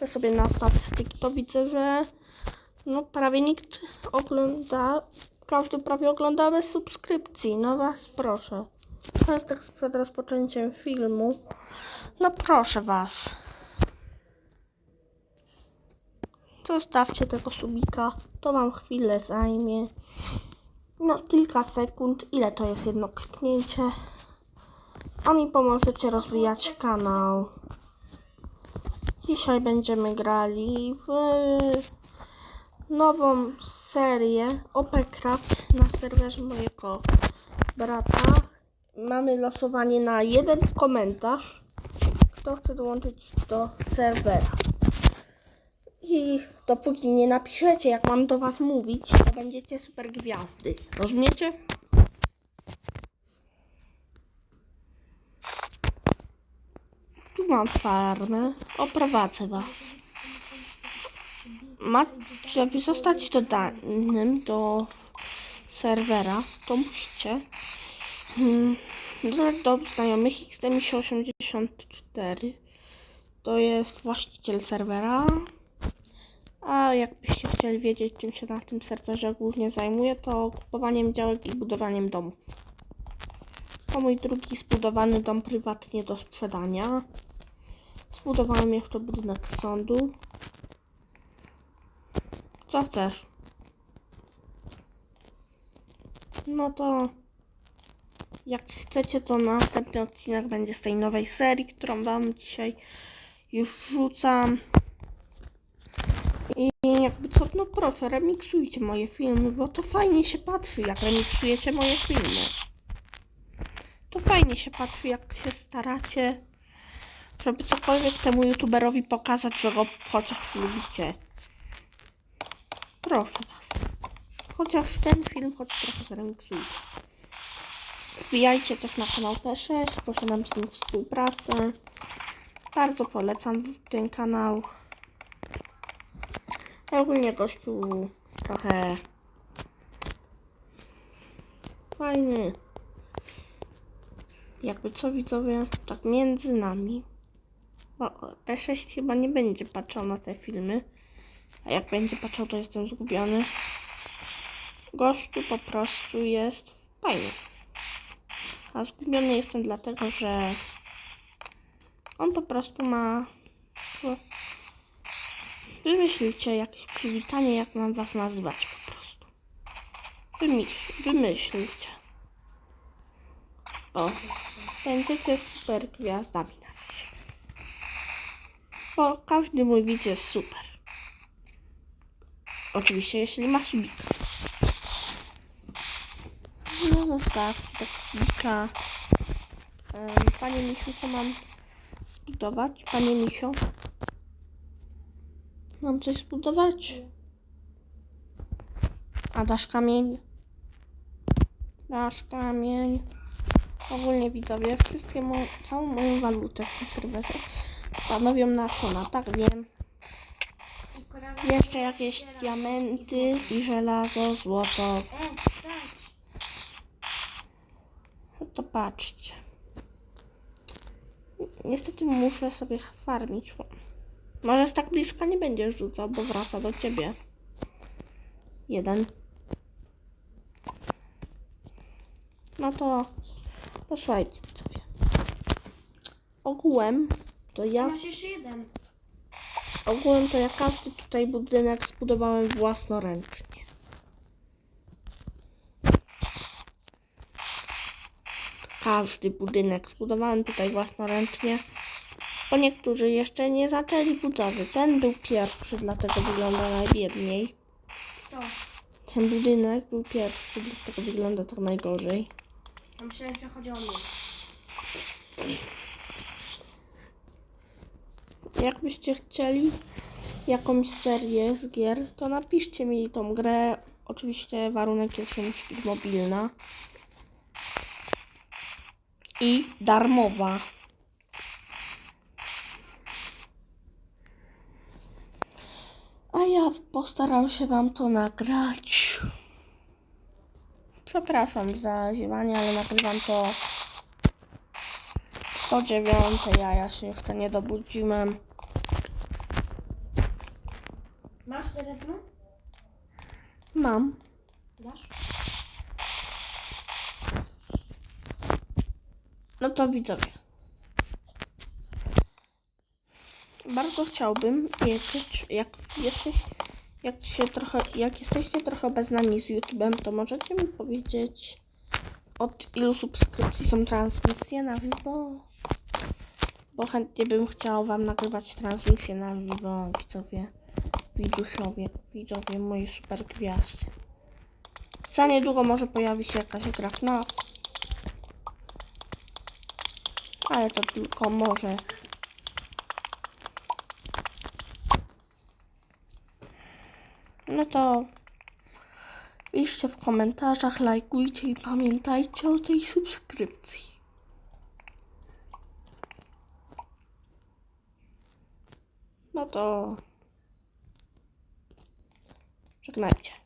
Patrzę sobie na statystyki, to widzę, że no prawie nikt ogląda, każdy prawie ogląda bez subskrypcji. No was proszę. To jest tak przed rozpoczęciem filmu. No proszę was. Zostawcie tego subika, to wam chwilę zajmie. No kilka sekund, ile to jest jedno kliknięcie. A mi pomożecie rozwijać kanał. Dzisiaj będziemy grali w nową serię OPCraft na serwerze mojego brata. Mamy losowanie na jeden komentarz. Kto chce dołączyć do serwera. I dopóki nie napiszecie, jak mam do was mówić, to będziecie super gwiazdy. Rozumiecie? Mam farmę. Oprowadzę was. Ma, żeby zostać dodanym do serwera, to musicie hmm, dodać do znajomych XDMisi84. To jest właściciel serwera. A jakbyście chcieli wiedzieć, czym się na tym serwerze głównie zajmuję, to kupowaniem działek i budowaniem domów. To mój drugi zbudowany dom prywatnie do sprzedania. Zbudowałem jeszcze budynek sądu. Co chcesz? No to jak chcecie, to następny odcinek będzie z tej nowej serii, którą wam dzisiaj już rzucam. I jakby co, no proszę, remiksujcie moje filmy, bo to fajnie się patrzy, jak remiksujecie moje filmy. To fajnie się patrzy, jak się staracie, żeby cokolwiek temu youtuberowi pokazać, że go chociaż lubicie. Proszę was. Chociaż ten film choć trochę zremiksujcie. Wbijajcie też na kanał P6, posiadam z nim współpracę. Bardzo polecam ten kanał. Ogólnie gościu trochę fajny. Jakby co widzowie, tak między nami. Bo P6 chyba nie będzie patrzał na te filmy. A jak będzie patrzał, to jestem zgubiony. Gościu po prostu jest fajny. A zgubiony jestem dlatego, że on po prostu ma. Wymyślcie jakieś przywitanie, jak mam was nazywać po prostu. Wymyśl, wymyślcie. O, będziecie super gwiazdami Bo każdy mój widz jest super. Oczywiście, jeśli ma subika. No zostawcie tak subika. Panie Misiu, co mam zbudować? Panie Misio? Mam coś zbudować? A dasz kamień? Dasz kamień. Ogólnie widzowie, wszystkie mo całą moją walutę w tym serwerze stanowią nasiona, tak wiem. Jeszcze jakieś diamenty i żelazo, złoto. No to patrzcie. Niestety muszę sobie farmić. Może z tak bliska nie będziesz rzucał, bo wraca do ciebie. Jeden. No to posłuchajcie sobie. Ogółem to ja Masz jeszcze jeden. Ogółem to ja każdy tutaj budynek zbudowałem własnoręcznie. Każdy budynek zbudowałem tutaj własnoręcznie, bo niektórzy jeszcze nie zaczęli budowy. Ten był pierwszy, dlatego wygląda najbiedniej. To. Ten budynek był pierwszy, dlatego wygląda tak najgorzej. Ja myślałem, że chodzi o mnie. Jakbyście chcieli jakąś serię z gier, to napiszcie mi tą grę. Oczywiście warunek jeszcze musi być mobilna. I darmowa. A ja postaram się wam to nagrać. Przepraszam za ziewanie, ale nagrywam to o dziewiątej, a ja się jeszcze nie dobudziłem. Masz drewno? Mam. No to widzowie. Bardzo chciałbym wiedzieć, jak jesteś, jak się trochę, jak jesteście trochę obeznani z YouTube'em, to możecie mi powiedzieć, od ilu subskrypcji są transmisje na żywo? Bo chętnie bym chciała wam nagrywać transmisje na żywo, widzowie, widusiowie, widzowie, moi super gwiazdy. Za niedługo może pojawi się jakaś gra FNAF. Ale to tylko może. No to piszcie w komentarzach, lajkujcie i pamiętajcie o tej subskrypcji. No to żegnajcie.